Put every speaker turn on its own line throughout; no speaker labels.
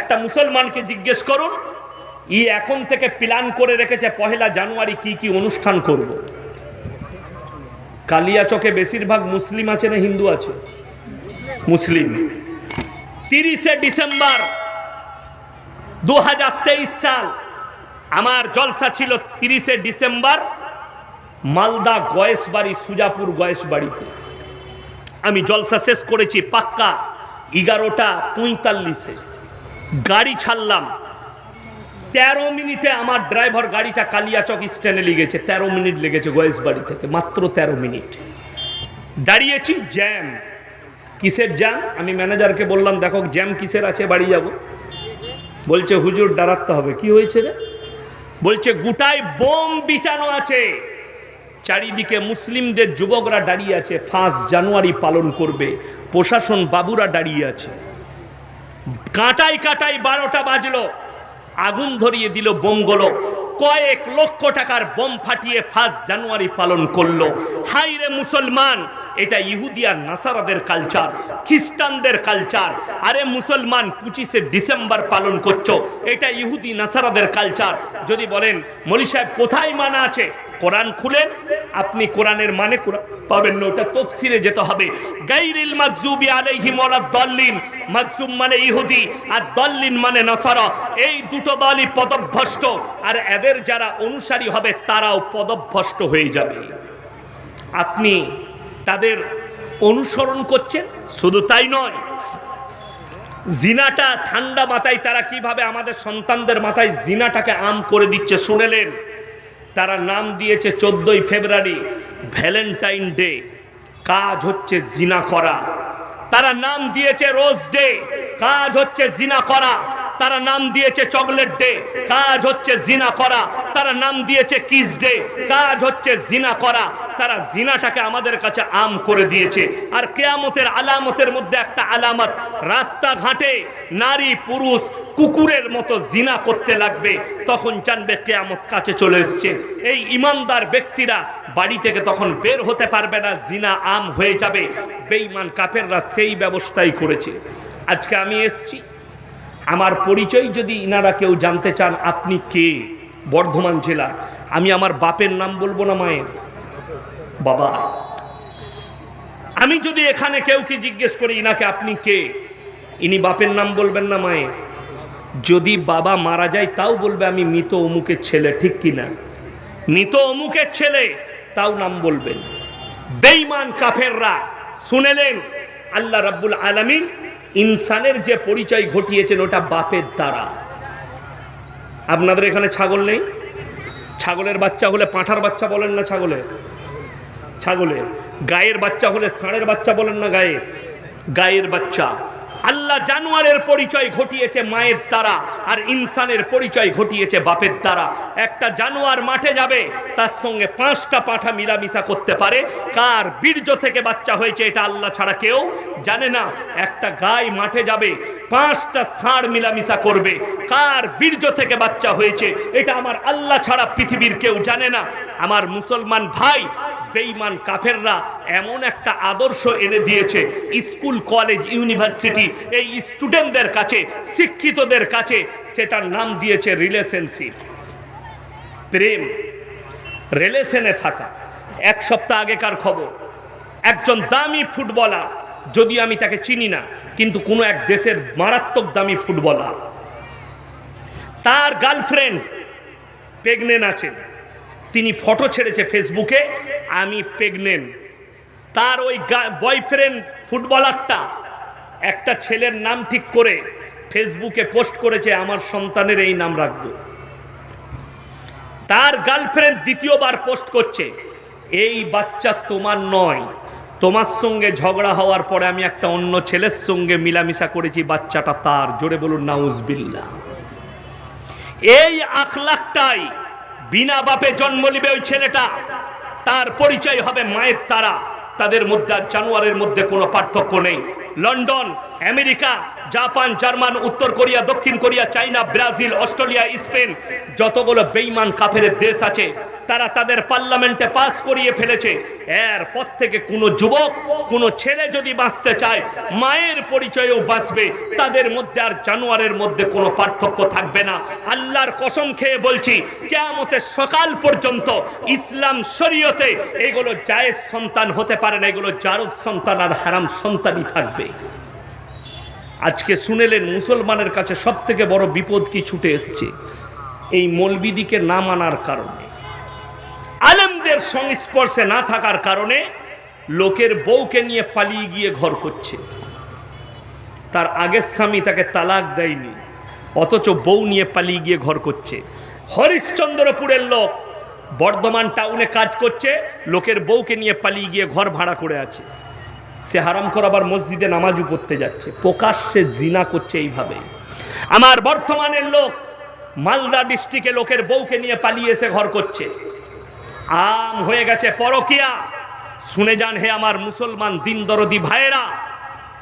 একটা মুসলমানকে জিজ্ঞেস করুন, ই এখন থেকে প্ল্যান করে রেখেছে পহেলা জানুয়ারি কি কি অনুষ্ঠান করব। কালিয়াচকে বেশিরভাগ মুসলিম আছে না হিন্দু আছে? মুসলিম। তিরিশে ডিসেম্বর দু হাজার তেইশ সাল, আমার জলসা ছিল তিরিশে ডিসেম্বর, মালদা গয়েশবাড়ি, সুজাপুর গয়েশবাড়িতে। আমি জলসা শেষ করেছি পাক্কা এগারোটা পঁয়তাল্লিশে। গাড়ি ছাড়লাম। তেরো মিনিটে আমার ড্রাইভার গাড়িটা কালিয়াচক স্ট্যান্ডে লেগেছে তেরো মিনিট লেগেছে গয়েশবাড়ি থেকে, মাত্র তেরো মিনিট। দাঁড়িয়েছি, জ্যাম। কিসের জ্যাম? আমি ম্যানেজারকে বললাম, দেখো, জ্যাম কিসের আছে? বাড়ি যাব। বলছে, হুজুর, দাঁড়াতে হবে। কি হয়েছে রে? বলছে, গোটায় বোম বিছানো আছে। চারিদিকে মুসলিমদের যুবকরা দাঁড়িয়ে আছে। ফার্স্ট জানুয়ারি পালন করবে। প্রশাসন বাবুরা দাঁড়িয়ে আছে। কাঁটাই কাটাই বারোটা বাজলো। আগুন ধরিয়ে দিল বোমগুলো কয়েক লক্ষ টাকার বোম ফাটিয়ে ফার্স্ট জানুয়ারি পালন করল। হাই রে মুসলমান, এটা ইহুদি আর নাসারাদের কালচার খ্রিস্টানদের কালচার আরে মুসলমান, পঁচিশে ডিসেম্বর পালন করছ, এটা ইহুদি, নাসারাদের কালচার যদি বলেন, মলি সাহেব, কোথায় মানা আছে? কোরআন খুলেন? আপনি কোরআনের মানে পাবেন না, ওটা তফসিরে যেতে হবে। গাইরিল মাকজুবি আলাইহিম ওয়ালা দল্লিন। মাকজুম মানে ইহুদি আর দল্লিন মানে নাসারা। এই দুটো দলই পদভ্রষ্ট, আর এদের যারা অনুসারী হবে তারাও পদভ্রষ্ট হয়ে যাবে। আপনি তাদের অনুসরণ করছেন? শুধু তাই নয়, জিনাটা ঠান্ডা মাথায় তারা কীভাবে আমাদের সন্তানদের মাথায় জিনাটাকে আম করে দিচ্ছে শুনেলেন তারা নাম দিয়েছে চোদ্দই ফেব্রুয়ারি ভ্যালেন্টাইন ডে। কাজ হচ্ছে জিনা করা। তারা নাম দিয়েছে রোজ ডে। কাজ হচ্ছে জিনা করা। তারা নাম দিয়েছে চকলেট ডে। কাজ হচ্ছে জিনা করা। তারা নাম দিয়েছে কিস ডে। কাজ হচ্ছে জিনা করা। তারা জিনাটাকে আমাদের কাছে আম করে দিয়েছে। আর কেয়ামতের আলামতের মধ্যে একটা আলামত, রাস্তাঘাটে নারী, পুরুষ, কুকুরের মতো জিনা করতে লাগবে। তখন জানবে কেয়ামত কাছে চলে এসছে। এই ইমানদার ব্যক্তিরা বাড়ি থেকে তখন বের হতে পারবে না, জিনা আম হয়ে যাবে। বেঈমান কাফেররা সেই ব্যবস্থাই করেছে। আজকে আমি এসছি। আমার পরিচয় যদি ইনারা কেউ জানতে চান, আপনি কে? বর্ধমান জেলা। আমি আমার বাপের নাম বলব না মায়ের? বাবা। আমি যদি এখানে কেউ কি জিজ্ঞেস করি, ইনাকে আপনি কে? ইনি বাপের নাম বলবেন না মায়ের? যদি বাবা মারা যায়, তাও বলবে আমি মৃত অমুকের ছেলে, ঠিক কিনা মৃত অমুকের ছেলে, তাও নাম বলবেন। বেঈমান কাফেররা শুনেলেন আল্লাহ রাব্বুল আলামিন ইনসানের যে পরিচয় ঘটিয়েছেন, ওটা বাপের দ্বারা। আপনাদের এখানে ছাগল নেই? ছাগলের বাচ্চা হলে পাঁঠার বাচ্চা বলেন না ছাগলে ছাগলে গায়ের বাচ্চা হলে ষাঁড়ের বাচ্চা বলেন না গায়ে গায়ের বাচ্চা। আল্লাহ জানোয়ারের পরিচয় ঘটিয়েছে মায়ের দ্বারা আর ইনসানের পরিচয় ঘটিয়েছে বাপের দ্বারা। একটা জানোয়ার মাঠে যাবে, তার সঙ্গে পাঁচটা পাঁঠা মিলামিশা করতে পারে। কার বীর্য থেকে বাচ্চা হয়েছে এটা আল্লাহ ছাড়া কেউ জানে না। একটা গায়ে মাঠে যাবে, পাঁচটা ষাঁড় মিলামিশা করবে। কার বীর্য থেকে বাচ্চা হয়েছে এটা আমার আল্লাহ ছাড়া পৃথিবীর কেউ জানে না। আমার মুসলমান ভাই বেঈমান কাফেররা এমন একটা আদর্শ এনে দিয়েছে, স্কুল, কলেজ, ইউনিভার্সিটি, এই স্টুডেন্টদের কাছে, শিক্ষিতদের কাছে, সেটার নাম দিয়েছে রিলেশনশিপ। প্রেম, রিলেশনে থাকা। এক সপ্তাহ আগেকার খবর, একজন দামি ফুটবলার, যদি আমি তাকে চিনি না, কিন্তু কোনো এক দেশের মারাত্মক দামি ফুটবলার, তার গার্লফ্রেন্ড প্রেগনেন্ট আছেন তিনি ফটো ছেড়েছে ফেসবুকে আমি প্রেগনেন্ট তার ওই বয়ফ্রেন্ড ফুটবলারটা, একটা ছেলের নাম ঠিক করে ফেসবুকে পোস্ট করেছে, আমার সন্তানের এই নাম রাখব। তার গার্লফ্রেন্ড দ্বিতীয়বার পোস্ট করছে, এই বাচ্চা তোমার নয়। তোমার সঙ্গে ঝগড়া হওয়ার পরে আমি একটা অন্য ছেলের সঙ্গে মিলামিশা করেছি, বাচ্চাটা তার। জোরে বলুন নাউজবিল্লা এই আখলাখটাই বিনা বাপে জন্ম নিবে ওই ছেলেটা, তার পরিচয় হবে মায়ের তারা। তাদের মধ্যে আর জানোয়ারের মধ্যে কোনো পার্থক্য নেই। লন্ডন, আমেরিকা জাপান, জার্মান, উত্তর কোরিয়া, দক্ষিণ Korea, China, Brazil, Australia, Spain, যতগুলো বেইমান কাফের দেশ আছে, তারা তাদের পার্লামেন্টে পাস করিয়ে ফেলেছে। এরপর থেকে কোনো যুবক, কোনো ছেলে যদি বাঁচতে চায়, মায়ের পরিচয়েও বাঁচবে। তাদের মধ্যে আর জানোয়ারের মধ্যে কোনো পার্থক্য থাকবে না। আল্লাহর কসম খেয়ে বলছি, কেয়ামতের সকাল পর্যন্ত ইসলাম শরীয়তে এগুলো জায়েজ সন্তান হতে পারে না, এগুলো জারদ সন্তান আর হারাম সন্তানই থাকবে। আজকে শুনেলেন মুসলমানের কাছে সব থেকে বড় বিপদ কি ছুটে এসছে? এই মলবিদিকে না মানার কারণে, আলেমদের সংস্পর্শে না থাকার কারণে লোকের বউকে নিয়ে পালিয়ে গিয়ে ঘর করছে। তার আগের স্বামী তাকে তালাক দেয়নি, অথচ বউ নিয়ে পালিয়ে গিয়ে ঘর করছে। হরিশ্চন্দ্রপুরের লোক বর্ধমান টাউনে কাজ করছে, লোকের বউকে নিয়ে পালিয়ে গিয়ে ঘর ভাড়া করে আছে। সে হারাম করে আবার মসজিদে নামাজও পড়তে যাচ্ছে। প্রকাশ্যে জিনা করছে এইভাবে। আমার বর্তমানের লোক মালদা ডিস্ট্রিক্টে লোকের বউকে নিয়ে পালিয়ে এসে ঘর করছে। আম হয়ে গেছে পরকিয়া। শুনে যান হে আমার মুসলমান দিন দরদি ভাইয়েরা,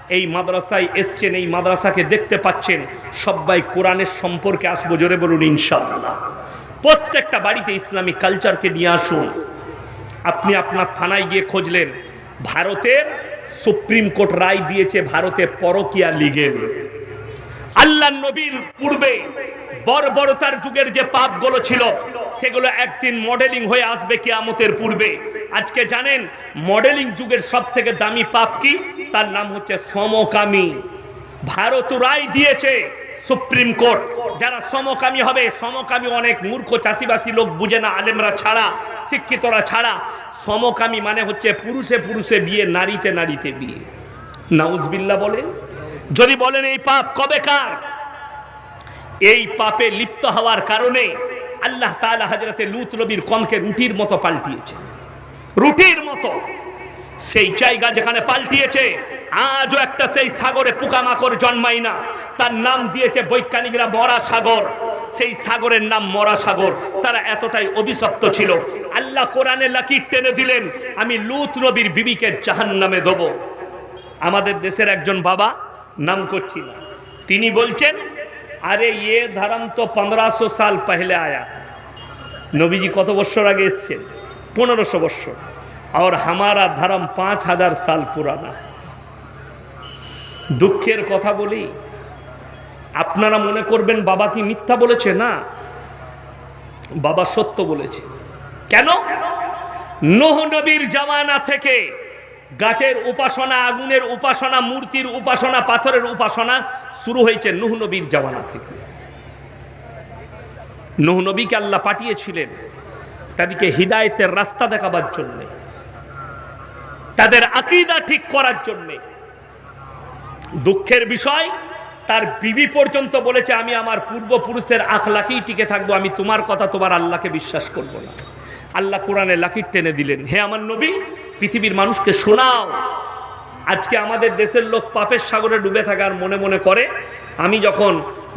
এই মাদ্রাসায় এসছেন, এই মাদ্রাসাকে দেখতে পাচ্ছেন, সবাই কোরআনের সম্পর্কে আসব, জোরে বলুন ইনশাআল্লাহ। প্রত্যেকটা বাড়িতে ইসলামী কালচারকে নিয়ে আসুন। আপনি আপনার থানায় গিয়ে খুঁজলেন, ভারতের সুপ্রিম কোর্ট রায় দিয়েছে ভারতে পরকিয়া লিগেল আল্লাহ নবীর পূর্বে বর্বরতার যুগের যে পাপগুলো ছিল, সেগুলো একদিন মডেলিং হয়ে আসবে কিয়ামতের পূর্বে। আজকে জানেন, মডেলিং যুগের সব থেকে দামি পাপ কি? তার নাম হচ্ছে সমকামী। ভারত রায় দিয়েছে সুপ্রিম কোর্ট, যারা সমকামী হবে, সমকামী অনেক মূর্খ চাষিবাসী লোক বুঝে না, আলেমরা ছাড়া, শিক্ষিতরা ছাড়া। সমকামী মানে হচ্ছে পুরুষে পুরুষে বিয়ে, নারীতে নারীতে বিয়ে। নাউজবিল্লা বলেন, যদি বলেন এই পাপ কবে কার? এই পাপে লিপ্ত হওয়ার কারণে আল্লাহ তাআলা হাজরাতে লুত নবীর কমকে রুটির মতো পাল্টিয়েছে রুটির মতো। সেই জায়গা যেখানে পাল্টিয়েছে, আজও একটা সেই সাগরে পোকামাকড় জন্মায় না। তার নাম দিয়েছে বৈজ্ঞানিকরা মরা সাগর সেই সাগরের নাম মরা সাগর তারা এতটাই অভিশপ্ত ছিল। আল্লাহ কোরআনে লাকির টেনে দিলেন, আমি লুত নবীর বিবিকে জাহান নামে দেব। আমাদের দেশের একজন বাবা নাম করছি তিনি বলছেন, আরে ইয়ে ধারাম তো পনেরোশো সাল পাহলে আয়া। নবীজি কত বছর আগে এসছেন? পনেরোশো বছর আর হামারা ধর্ম পাঁচ হাজার সাল পুরানা। দুঃখের কথা বলি, আপনারা মনে করবেন বাবা কি মিথ্যা বলেছে? না। বাবা সত্য বলেছে। কেন? নোহ নবীর জামানা থেকে গাছের উপাসনা, আগুনের উপাসনা, মূর্তির উপাসনা, পাথরের উপাসনা শুরু হয়েছে নুহ নবীর জামানা থেকে। নুহ নবীকে আল্লাহ পাঠিয়েছিলেন, তাদেরকে হৃদায়তের রাস্তা দেখাবার জন্যে। তাদের আকিদা ঠিক করার জন্যে। দুঃখের বিষয়, তার বিবি পর্যন্ত বলেছে, আমি আমার পূর্বপুরুষের আখলাকেই টিকে থাকব, আমি তোমার কথা তোমার আল্লাহকে বিশ্বাস করব না। আল্লাহ কোরআনে লাকির টেনে দিলেন, হে আমার নবী, পৃথিবীর মানুষকে শোনাও। আজকে আমাদের দেশের লোক পাপের সাগরে ডুবে থাকার মনে মনে করে, আমি যখন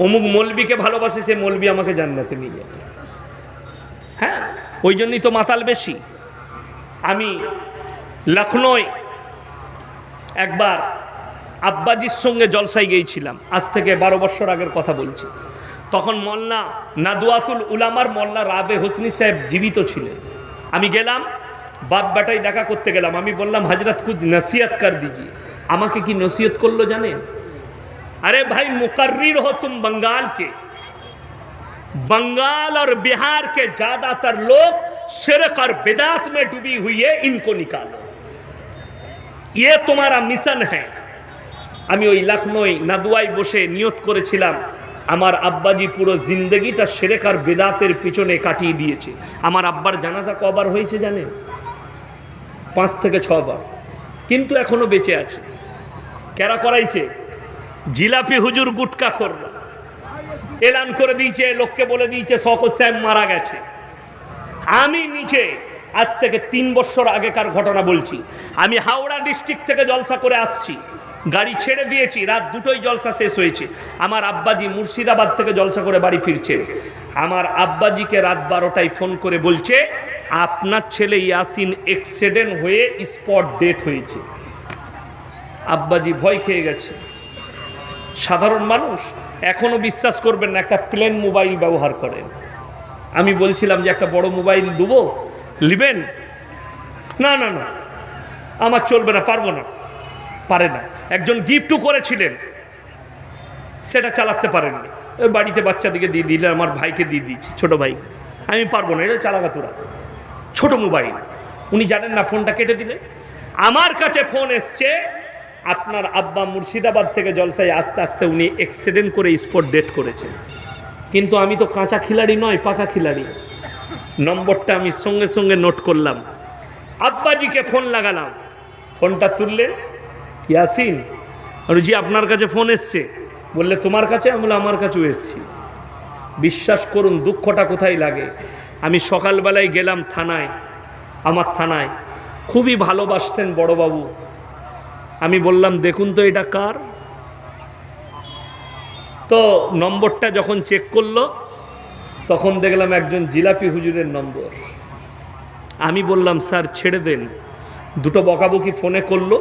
অমুক মলবিকে ভালোবাসি সে মলবি আমাকে জান্নাতে নিয়ে যাবে হ্যাঁ ওই জন্যই তো মাতাল বেশি। আমি লখনৌয় একবার আব্বাজির সঙ্গে জলসাই গিয়েছিলাম আজ থেকে বারো বছর আগের কথা বলছি তখন মল্লা নাদুয়াতুল উলামার মল্লা রাবে হোসনি সাহেব জীবিত ছিলেন আমি গেলাম বাপ বেটাই দেখা করতে গেলাম আমি বললাম হাজরত কুছ নসিহত কর দিজিয়ে আমাকে কি নসিহত করলো জানেন अरे भाई मुकर्रिर हो तुम बंगाल के बंगाल और बिहार के ज्यादातर लोग शिरक और बिदात में डूबी हुई है इनको निकालो ইয়ে তোমারা মিশন হ্যাঁ। আমি ওই লখনৌ নাদুয়ায় বসে নিয়ত করেছিলাম। আমার আব্বাজি পুরো জিন্দগিটা সেরেকার বেদাতের পিছনে কাটিয়ে দিয়েছে। আমার আব্বার জানাজা কবার হয়েছে জানে? পাঁচ থেকে ছবার কিন্তু এখনও বেঁচে আছে। কেরা করাইছে? জিলাপি হুজুর গুটকা করবা এলান করে দিয়েছে, লোককে বলে দিয়েছে সকল স্যাম মারা গেছে। আমি নিচে আজ থেকে তিন বছর আগেকার ঘটনা বলছি। আমি হাওড়া ডিস্ট্রিক্ট থেকে জলসা করে আসছি। গাড়ি ছেড়ে দিয়েছি, রাত দুটোই জলসা শেষ হয়েছে। আমার আব্বাজি মুর্শিদাবাদ থেকে জলসা করে বাড়ি ফিরছে। আমার আব্বাজিকে রাত বারোটায় ফোন করে বলছে, আপনার ছেলে ইয়াসিন এক্সিডেন্ট হয়ে স্পট ডেট হয়েছে। আব্বাজি ভয় খেয়ে গেছে। সাধারণ মানুষ, এখনও বিশ্বাস করবেন না, একটা প্লেন মোবাইল ব্যবহার করেন। আমি বলছিলাম যে, একটা বড় মোবাইল দেবো? নেবেন না না না। আমার চলবে না, পারব না। পারে না। একজন গিফটও করেছিলেন। সেটা চালাতে পারেননি। বাড়িতে বাচ্চাদিকে দিয়ে দিলেন আমার ভাইকে দিয়ে দিয়েছি, ছোট ভাই। আমি পারব না, এটা চালাকা তোরা। ছোট মোবাইল। উনি জানেন না ফোনটা কেটে দিলে? আমার কাছে ফোন এসছে, আপনার আব্বা মুর্শিদাবাদ থেকে জলসায় আস্তে আস্তে উনি অ্যাক্সিডেন্ট করে স্পট ডেট করেছেন। কিন্তু আমি তো কাঁচা খিলাড়ি নয়, পাকা খিলাড়ি। নম্বরটা আমি সঙ্গে সঙ্গে নোট করলাম। আব্বাজিকে ফোন লাগালাম। ফোনটা তুললে, ইয়াসিন আমি জি আপনার কাছে ফোন এসছে। বললে, তোমার কাছে? আমি আমার কাছেও এসছি। বিশ্বাস করুন, দুঃখটা কোথায় লাগে? আমি সকালবেলায় গেলাম থানায়, আমার থানায়। খুবই ভালোবাসতেন বড়বাবু। আমি বললাম, দেখুন তো এটা কার? তো নম্বরটা যখন চেক করল তখন দেখলাম একজন জিলাপি হুজুরের নম্বর। আমি বললাম, স্যার, ছেড়ে দেন। দুটো বকাবকি ফোনে করল।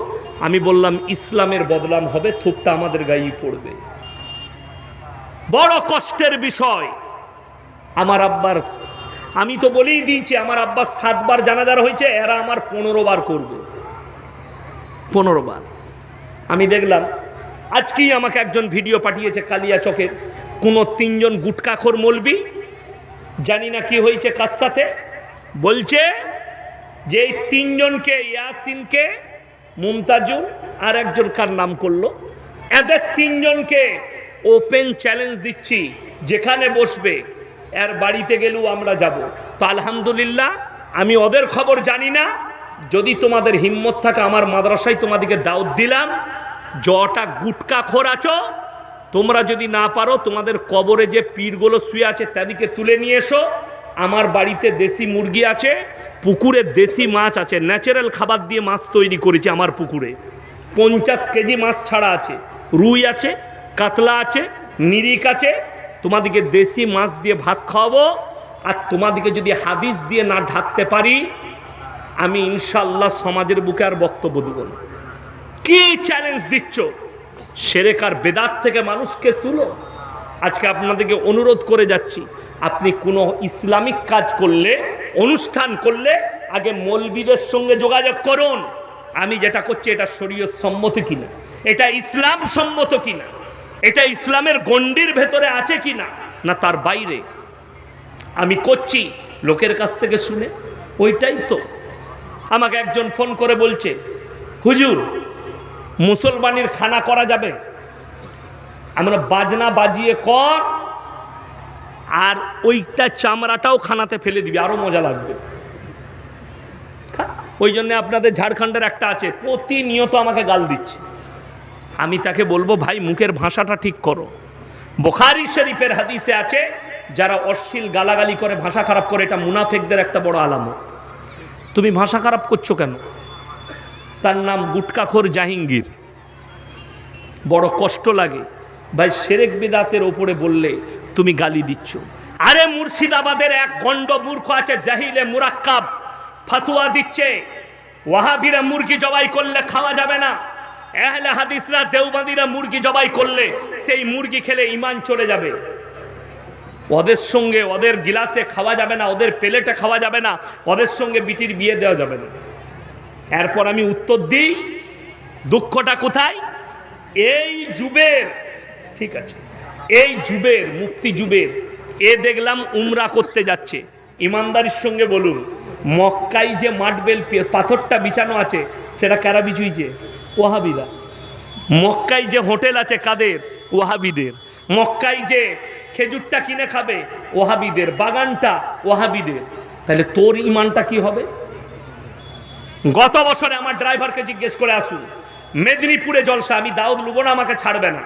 আমি বললাম, ইসলামের বদলাম হবে, থুপটা আমাদের গায়েই পড়বে। বড় কষ্টের বিষয়। আমার আব্বার, আমি তো বলেই দিয়েছি, আমার আব্বার সাতবার জানাজার হয়েছে, এরা আমার পনেরো বার করবে। পনেরো বার। আমি দেখলাম, আজকেই আমাকে একজন ভিডিও পাঠিয়েছে কালিয়া চকের কোনো তিনজন গুটকাখোর মলবি জানি না কি হয়েছে কার সাথে। বলছে যে এই তিনজনকে, ইয়াসিনকে, মুমতাজুল আর একজন কার নাম করল। এদের তিনজনকে ওপেন চ্যালেঞ্জ দিচ্ছি, যেখানে বসবে, এর বাড়িতে গেলেও আমরা যাব। তো আলহামদুলিল্লাহ, আমি ওদের খবর জানি না। যদি তোমাদের হিম্মত থাকে, আমার মাদ্রাসায় তোমাদেরকে দাওয়াত দিলাম। জটা গুটকা খোর তোমরা যদি না পারো, তোমাদের কবরে যে পীরগুলো শুয়ে আছে তাদেরকে তুলে নিয়ে এসো। আমার বাড়িতে দেশি মুরগি আছে, পুকুরে দেশি মাছ আছে। ন্যাচারাল খাবার দিয়ে মাছ তৈরি করেছি আমার পুকুরে। পঞ্চাশ কেজি মাছ ছাড়া আছে। রুই আছে, কাতলা আছে নিরিক আছে। তোমাদেরকে দেশি মাছ দিয়ে ভাত খাওয়াবো। আর তোমাদেরকে যদি হাদিস দিয়ে না ঢাকতে পারি, আমি ইনশাল্লাহ সমাজের বুকে আর বক্তব্য দেবো না। কি চ্যালেঞ্জ দিচ্ছ? সেরেকার বেদাত থেকে মানুষকে তুলো। আজকে আপনাদেরকে অনুরোধ করে যাচ্ছি, আপনি কোনো ইসলামিক কাজ করলে, অনুষ্ঠান করলে, আগে মৌলবিদের সঙ্গে যোগাযোগ করুন। আমি যেটা করছি, এটা শরীয়ত সম্মত কিনা? এটা ইসলাম সম্মত কিনা? এটা ইসলামের গণ্ডির ভেতরে আছে কিনা? না, তার বাইরে। আমি করছি, লোকের কাছ থেকে শুনে। ওইটাই তো। আমাকে একজন ফোন করে বলছে, হুজুর মুসলমানের খানা করা যাবে। আমরা বাজনা বাজিয়ে কর, আর ওইটা চামড়াটাও খানাতে ফেলে দিবি, আরও মজা লাগবে। ওই জন্য আপনাদের ঝাড়খণ্ডের একটা আছে, প্রতিনিয়ত আমাকে গাল দিচ্ছে। আমি তাকে বলব, ভাই, মুখের ভাষাটা ঠিক করো। বোখারি শরীফের হাদিসে আছে, যারা অশ্লীল গালাগালি করে, ভাষা খারাপ করে, এটা মুনাফেকদের একটা বড় আলামত। তুমি ভাষা খারাপ করছ কেন? তার নাম গুটকাখোর জাহিঙ্গীর। বড় কষ্ট লাগে। ভাই, সেরেক বেদাতের ওপরে বললে তুমি গালি দিচ্ছ। আরে মুর্শিদাবাদের এক গণ্ড মূর্খ আছে জাহিলে মুরাক্কাব। ফাতুয়া দিচ্ছে। ওয়াহাবিরা মুরগি জবাই করলে খাওয়া যাবে না। এহলে হাদিসরা দেওবাদিরা মুরগি জবাই করলে সেই মুরগি খেলে ইমান চলে যাবে। ওদের সঙ্গে ওদের গিলাসে খাওয়া যাবে না, ওদের প্লেটে খাওয়া যাবে না, ওদের সঙ্গে বিটির বিয়ে দেওয়া যাবে না। এরপর আমি উত্তর দিই, দুঃখটা কোথায়? এই যুবের, ঠিক আছে, এই যুবের, মুক্তি যুবের, এ দেখলাম উমরা করতে যাচ্ছে। ইমানদারির সঙ্গে বলুন মক্কাই যে মাটবেল পাথরটা বিছানো আছে, সেটা কারা বিছুইছে ওহাবিরা মক্কাই যে হোটেল আছে কাদের? ওহাবিদের মক্কাই যে খেজুরটা কিনে খাবে ওহাবিদের বাগানটা ওহাবিদের তাহলে তোর ইমানটা কি হবে? গত বছরে আমার ড্রাইভারকে জিজ্ঞেস করে আসুন। মেদিনীপুরে জলসা আমি দাউদ লুবো না আমাকে ছাড়বে না।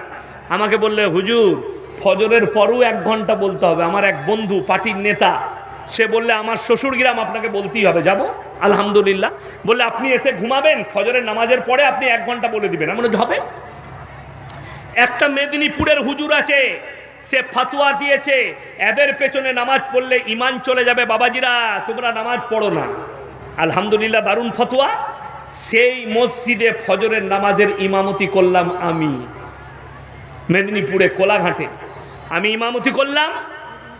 আমাকে বললে হুজুর ফজরের পরও এক ঘণ্টা বলতে হবে। আমার এক বন্ধু পার্টির নেতা সে বললে আমার শ্বশুর গ্রাম আপনাকে বলতেই হবে। যাব? আলহামদুলিল্লাহ। বললে আপনি এসে ঘুমাবেন? ফজরের নামাজের পরে আপনি এক ঘণ্টা বলে দিবেন। আমি বললাম, হবে? একটা মেদিনীপুরের হুজুর আছে সে ফাতুয়া দিয়েছে এদের পেছনে নামাজ পড়লে ইমান চলে যাবে। বাবাজিরা তোমরা নামাজ পড়ো না। আলহামদুলিল্লাহ, দারুণ ফতুয়া। সেই মসজিদে ফজরের নামাজের ইমামতি করলাম আমি। মেদিনীপুরে, কোলাঘাটে। আমি ইমামতি করলাম,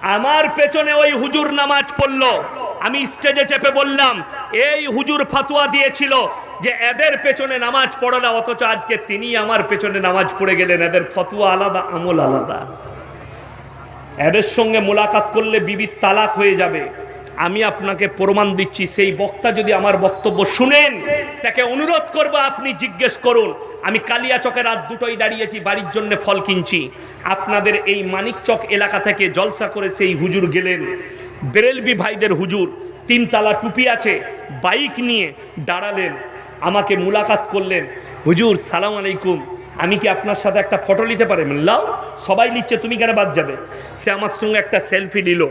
আমার পেছনে ওই হুজুর নামাজ পড়ল। আমি স্টেজে চেপে বললাম, এই হুজুর ফাতুয়া দিয়েছিল যে এদের পেছনে নামাজ পড়ে না, অথচ আজকে তিনি আমার পেছনে নামাজ পড়ে গেলেন। এদের ফতুয়া আলাদা, আমল আলাদা। এদের সঙ্গে মোলাকাত করলে বিবির তালাক হয়ে যাবে। আমি আপনাকে প্রমাণ দিচ্ছি, সেই বক্তা যদি আমার বক্তব্য শুনেন, তাকে অনুরোধ করব আপনি জিজ্ঞেস করুন। আমি কালিয়াচকের রাত দুটোই দাঁড়িয়েছি, বাড়ির জন্য ফল কিনছি। আপনাদের এই মানিকচক এলাকা থেকে জলসা করে সেই হুজুর গেলেন। বেরেলবি ভাইদের হুজুর, তিনতলা টুপি আছে, বাইক নিয়ে দাঁড়ালেন, আমাকে মুলাকাত করলেন। হুজুর, সালাম আলাইকুম, আমি কি আপনার সাথে একটা ফটো নিতে পারি? লাও, সবাই নিচ্ছে, তুমি কেন বাদ যাবে? সে আমার সঙ্গে একটা সেলফি নিল।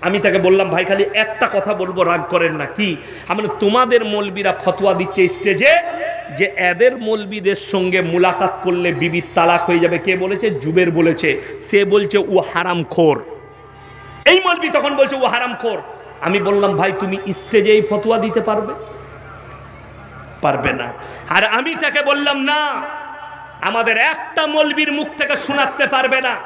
আমি তাকে বললাম, ভাই, খালি একটা কথা বলব, রাগ করেন না। কি? আমি তোমাদের মলবিরা ফতোয়া দিচ্ছে স্টেজে যে এদের মলবিদের সঙ্গে মুলাকাত করলে বিবির তালাক হয়ে যাবে। কে বলেছে? জুবের বলেছে। সে বলছে, ও হারাম খোর। এই মলবি তখন বলছে, ও হারাম খোর। আমি বললাম, ভাই, তুমি স্টেজেই ফতোয়া দিতে পারবে? পারবে না। আর আমি তাকে বললাম, না, আমাদের একটা মলবির মুখ থেকে শোনাতে পারবে না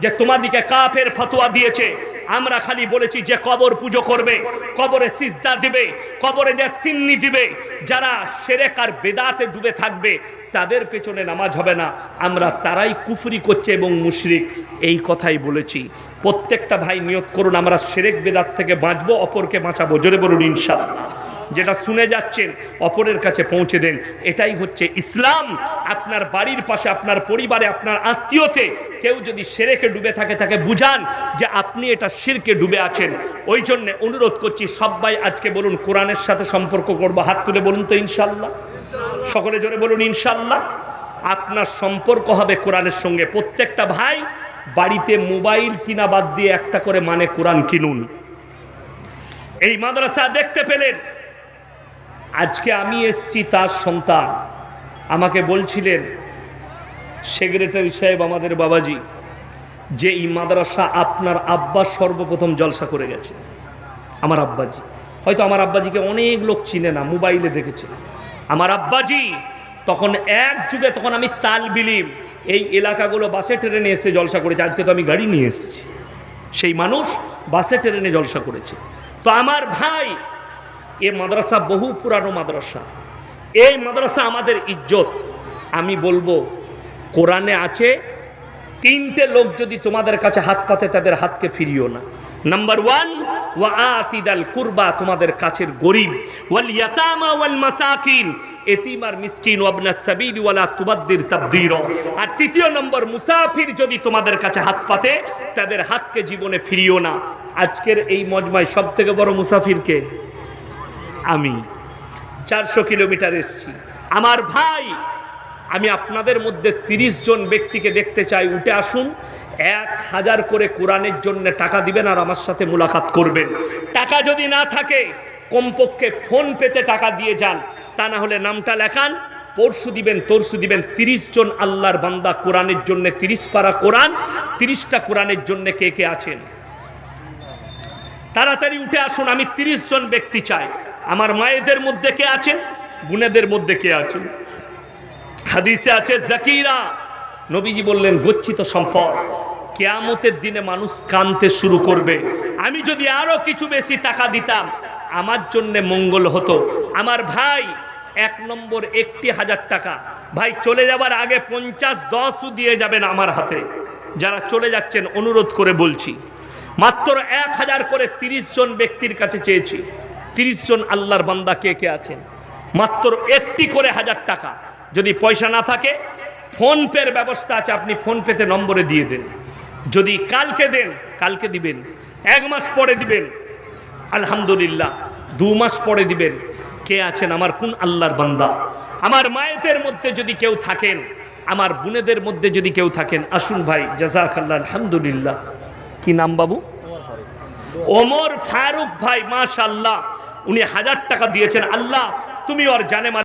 যে তোমাদিকে কাফের ফতোয়া দিয়েছে। আমরা খালি বলেছি যে কবর পুজো করবে, কবরে সিজদা দিবে, কবরে যে সিন্নি দিবে, যারা সেরেক আর বেদাতে ডুবে থাকবে, তাদের পেছনে নামাজ হবে না। আমরা তারাই কুফরি করছে এবং মুশরিক। এই কথাই বলেছি। প্রত্যেকটা ভাই নিয়ত করুন, আমরা সেরেক বেদাত থেকে বাঁচবো, অপরকে বাঁচাবো। জোরে বলুন, ইনশাআল্লাহ। যেটা শুনে যাচ্ছেন, অপরের কাছে পৌঁছে দেন। এটাই হচ্ছে ইসলাম। আপনার বাড়ির পাশে, আপনার পরিবারে, আপনার আত্মীয়তে কেউ যদি সেরেকে ডুবে থাকে, তাকে বুঝান যে আপনি এটা শিরকে ডুবে আছেন। ওই জন্যে অনুরোধ করছি সবাই আজকে বলুন, কোরআনের সাথে সম্পর্ক করব। হাত তুলে বলুন তো ইনশাল্লাহ। সকলে জোরে বলুন, ইনশাল্লাহ। আপনার সম্পর্ক হবে কোরআনের সঙ্গে। প্রত্যেকটা ভাই বাড়িতে মোবাইল কিনা বাদ দিয়ে একটা করে মানে কোরআন কিনুন। এই মাদ্রাসা দেখতে পেলেন। আজকে আমি এসছি তার সন্তান। আমাকে বলছিলেন, সেক্রেটারি সাহেব আমাদের বাবাজি, যে এই মাদ্রাসা আপনার আব্বা সর্বপ্রথম জলসা করে গেছে। আমার আব্বাজি। হয়তো আমার আব্বাজিকে অনেক লোক চিনে না, মোবাইলে দেখেছে। আমার আব্বাজি, তখন এক যুগে তখন আমি তাল বিলিম এই এলাকাগুলো বাসে ট্রেনে এসে জলসা করেছে। আজকে তো আমি গাড়ি নিয়ে এসেছি। সেই মানুষ বাসে ট্রেনে জলসা করেছে। তো আমার ভাই এ মাদ্রাসা বহু পুরানো মাদ্রাসা। এই মাদ্রাসা আমাদের ইজ্জত। আমি বলব, কোরআনে আছে, তিনটে লোক যদি তোমাদের কাছে হাত পাতে, তাদের হাতকে ফিরিও না। নাম্বার ওয়ান ওয়া আতিদাল কুরবা তোমাদের কাছের গরিব। ওয়াল ইয়াতামা ওয়াল মাসাকিন এতিম আর মিসকিন, ওয়াবনা সাবিল ওয়ালা তুবাদ্দির তাবদীর আর তৃতীয় নম্বর, মুসাফির যদি তোমাদের কাছে হাত পাতে, তাদের হাতকে জীবনে ফিরিও না। আজকের এই মজমায় সব থেকে বড় মুসাফিরকে আমি চারশো কিলোমিটার এসছি। আমার ভাই, আমি আপনাদের মধ্যে তিরিশ জন ব্যক্তিকে দেখতে চাই, উঠে আসুন। এক হাজার করে কোরআনের জন্য টাকা দিবেন আর আমার সাথে মুলাকাত করবেন। টাকা যদি না থাকে, কমপক্ষে ফোন পেতে টাকা দিয়ে যান। তা না হলে নামটা লেখান, পরশু দিবেন, তরশু দিবেন। তিরিশ জন আল্লাহর বান্দা কোরআনের জন্য তিরিশ পারা কোরআন, তিরিশটা কোরআনের জন্য কে কে আছেন? তাড়াতাড়ি উঠে আসুন, আমি তিরিশ জন ব্যক্তি চাই। আমার মায়েদের মধ্যে কে আছেন? গুনেদের মধ্যে কে আছেন? হাদিসে আছে, জাকিরা। নবীজি বললেন, গচ্ছিত সম্পদ। কেয়ামতের দিনে মানুষ কানতে শুরু করবে। আমি যদি আরও কিছু বেশি টাকা দিতাম, আমার জন্য মঙ্গল হতো। আমার ভাই, এক নম্বর একটি হাজার টাকা। ভাই, চলে যাবার আগে পঞ্চাশ দশও দিয়ে যাবেন আমার হাতে। যারা চলে যাচ্ছেন, অনুরোধ করে বলছি। মাত্র এক হাজার করে তিরিশ জন ব্যক্তির কাছে চেয়েছি। তিরিশ জন আল্লাহর বান্দা কে কে আছেন? মাত্র একটি করে হাজার টাকা। যদি পয়সা না থাকে, ফোন পের ব্যবস্থা আছে, আপনি ফোন পেতে নম্বরে দিয়ে দেন। যদি কালকে দেন, কালকে দিবেন। এক মাস পরে দিবেন। আলহামদুলিল্লাহ, দু মাস পরে দিবেন। কে আছেন? আমার কোন আল্লাহর বান্দা? আমার মায়েদের মধ্যে যদি কেউ থাকেন, আমার বোনেদের মধ্যে যদি কেউ থাকেন, আসুন ভাই জাজাক আল্লাহ আলহামদুলিল্লাহ। কি নাম বাবু? ওমর ফারুক ভাই মাশাল্লাহ উনি হাজার টাকা দিয়েছেন। আল্লাহ তুমি ওর জানে